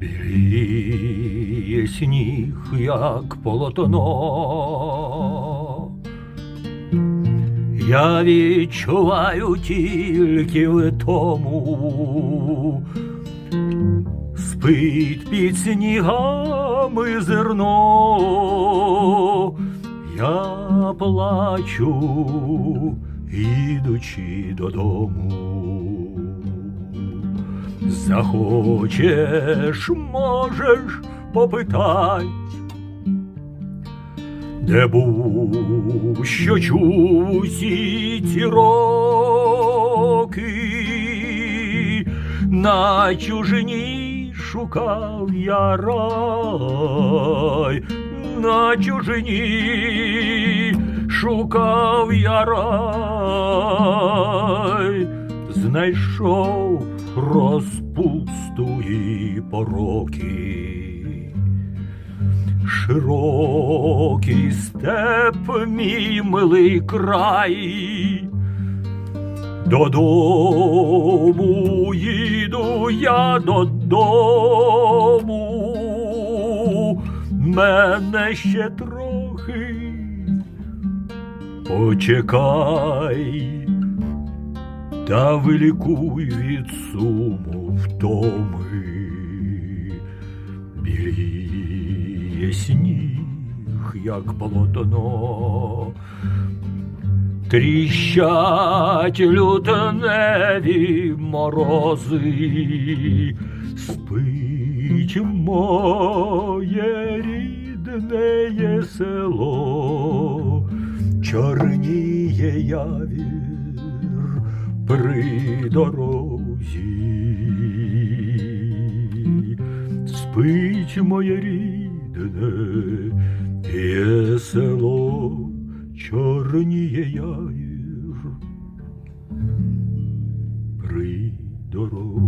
Біліє сніг, як полотно. Я відчуваю тільки в тому, спить під снігами зерно, я плачу, ідучи додому. Захочеш, можеш попитать, де був, що чув усі ці роки, на чужині шукав я рай, на чужині шукав я рай, знайшов розпусту і пороки. Широкий степ, мій милий край. Додому їду я додому. Мене ще трохи почекай. Та вилікуй від суму втоми. Біліє сніг, як полотно, тріщать лютневі морози, спить моє рідне село, чорніє явір при дорозі. Спить моє рідне є село, чорніє явір при дорозі.